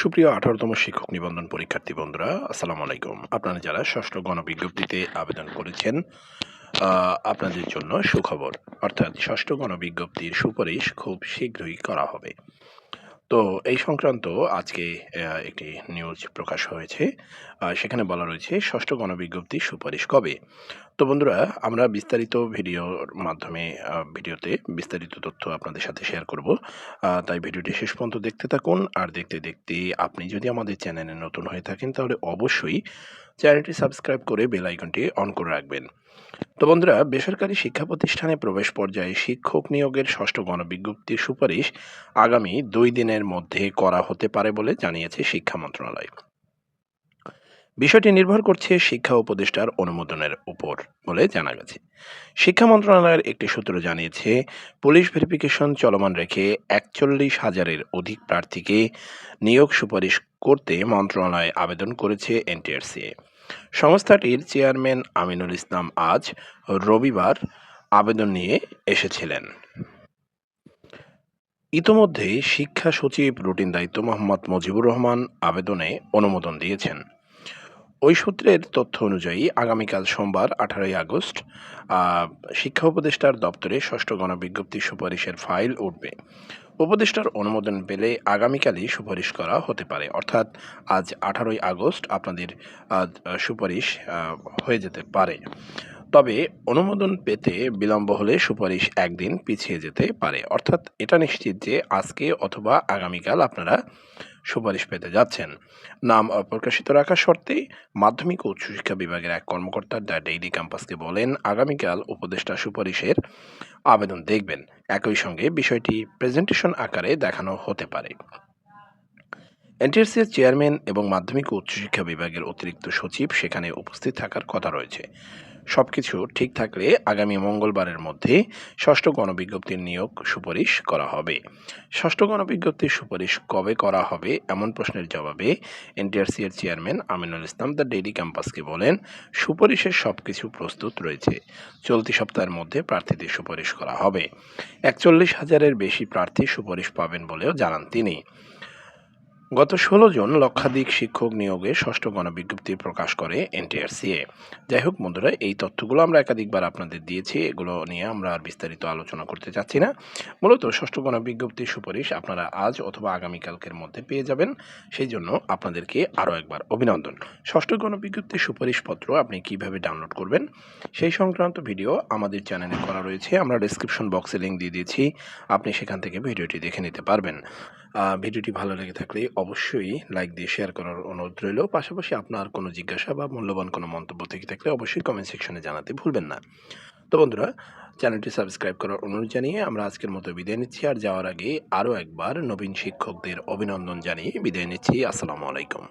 সুপ্রিয় আঠারোতম শিক্ষক নিবন্ধন পরীক্ষার্থী বন্ধুরা, আসসালামু আলাইকুম। আপনারা যারা ষষ্ঠ গণবিজ্ঞপ্তিতে আবেদন করেছেন আপনাদের জন্য সুখবর, অর্থাৎ ষষ্ঠ গণবিজ্ঞপ্তির সুপারিশ খুব শীঘ্রই করা হবে। তো এই সংক্রান্ত আজকে একটি নিউজ প্রকাশ হয়েছে সেখানে বলা রয়েছে ষষ্ঠ গণবিজ্ঞপ্তির সুপারিশ কবে? তো বন্ধুরা, আমরা বিস্তারিত ভিডিওর মাধ্যমে ভিডিওতে বিস্তারিত তথ্য আপনাদের সাথে শেয়ার করব। তাই ভিডিওটি শেষ পর্যন্ত দেখতে থাকুন। আর দেখতে দেখতে আপনি যদি আমাদের চ্যানেলে নতুন হয়ে থাকেন, তাহলে অবশ্যই চ্যানেলটি সাবস্ক্রাইব করে বেল আইকনটি অন করে রাখবেন। তো বন্ধুরা, বেসরকারি শিক্ষা প্রতিষ্ঠানে প্রবেশ পর্যায়ে শিক্ষক নিয়োগের ষষ্ঠ গণবিজ্ঞপ্তির সুপারিশ আগামী দুই দিনের মধ্যে করা হতে পারে বলে জানিয়েছে শিক্ষা মন্ত্রণালয়। বিষয়টি নির্ভর করছে শিক্ষা উপদেষ্টার অনুমোদনের উপর বলে জানা গেছে। শিক্ষা মন্ত্রণালয়ের একটি সূত্র জানিয়েছে, পুলিশ ভেরিফিকেশন চলমান রেখে একচল্লিশ হাজারের অধিক প্রার্থীকে নিয়োগ সুপারিশ করতে মন্ত্রণালয় আবেদন করেছে এনটিআরসিএ সংস্থাটির চেয়ারম্যান আমিনুল ইসলাম আজ রবিবার আবেদন নিয়ে এসেছিলেন। ইতোমধ্যে শিক্ষা সচিব রুটিন দায়িত্ব মোহাম্মদ মুজিবুর রহমান আবেদনে অনুমোদন দিয়েছেন। ওই সূত্রের তথ্য অনুযায়ী আগামীকাল সোমবার, আঠারোই আগস্ট শিক্ষা উপদেষ্টার দপ্তরে ষষ্ঠ গণবিজ্ঞপ্তি সুপারিশের ফাইল উঠবে। উপদেষ্টার অনুমোদন পেলে আগামীকালই সুপারিশ করা হতে পারে। অর্থাৎ আজ আঠারোই আগস্ট আপনাদের সুপারিশ হয়ে যেতে পারে। তবে অনুমোদন পেতে বিলম্ব হলে সুপারিশ একদিন পিছিয়ে যেতে পারে। অর্থাৎ এটা নিশ্চিত যে আজকে অথবা আগামীকাল আপনারা সুপারিশ পেতে যাচ্ছেন। নাম অপ্রকাশিত রাখার শর্তে মাধ্যমিক ও উচ্চশিক্ষা বিভাগের এক কর্মকর্তা দ্য ডেইলি ক্যাম্পাসকে বলেন, আগামীকাল উপদেষ্টা সুপারিশের আবেদন দেখবেন। একই সঙ্গে বিষয়টি প্রেজেন্টেশন আকারে দেখানো হতে পারে। এনটিএসসির চেয়ারম্যান এবং মাধ্যমিক ও উচ্চশিক্ষা বিভাগের অতিরিক্ত সচিব সেখানে উপস্থিত থাকার কথা রয়েছে। সবকিছু ঠিক থাকলে আগামী মঙ্গলবারের মধ্যে ষষ্ঠ গণবিজ্ঞপ্তির নিয়োগ সুপারিশ করা হবে। ষষ্ঠ গণবিজ্ঞপ্তির সুপারিশ কবে করা হবে? এমন প্রশ্নের জবাবে এনটিআরসি এর chairman Aminul Islam the daily ক্যাম্পাসকে বলেন, সুপারিশের সবকিছু প্রস্তুত রয়েছে। চলতি সপ্তাহের মধ্যে প্রার্থীদের সুপারিশ করা হবে। একচল্লিশ হাজারের বেশি প্রার্থী সুপারিশ পাবেন বলেও জানান তিনি। গত ষোলো জন লক্ষাধিক শিক্ষক নিয়োগে ষষ্ঠ গণবিজ্ঞপ্তি প্রকাশ করে এনটিআরসিএ। যাই হোক বন্ধুরা, এই তথ্যগুলো আমরা একাধিকবার আপনাদের দিয়েছি, এগুলো নিয়ে আমরা আর বিস্তারিত আলোচনা করতে চাচ্ছি না। মূলত ষষ্ঠ গণবিজ্ঞপ্তির সুপারিশ আপনারা আজ অথবা আগামীকালকের মধ্যে পেয়ে যাবেন, সেই জন্য আপনাদেরকে আরও একবার অভিনন্দন। ষষ্ঠ গণবিজ্ঞপ্তির সুপারিশপত্র আপনি কীভাবে ডাউনলোড করবেন, সেই সংক্রান্ত ভিডিও আমাদের চ্যানেলে করা রয়েছে, আমরা ডেসক্রিপশন বক্সে লিঙ্ক দিয়ে দিয়েছি, আপনি সেখান থেকে ভিডিওটি দেখে নিতে পারবেন। ভিডিওটি ভালো লেগে থাকলে অবশ্যই লাইক দিয়ে শেয়ার করার অনুরোধ রইল। পাশাপাশি আপনার কোনো জিজ্ঞাসা বা মূল্যবান কোনো মন্তব্য থেকে থাকলে অবশ্যই কমেন্ট সেকশনে জানাতে ভুলবেন না। তো বন্ধুরা, চ্যানেলটি সাবস্ক্রাইব করার অনুরোধ জানিয়ে আমরা আজকের মতো বিদায় নিচ্ছি। আর যাওয়ার আগে আরও একবার নবীন শিক্ষকদের অভিনন্দন জানিয়ে বিদায় নিচ্ছি। আসসালামু আলাইকুম।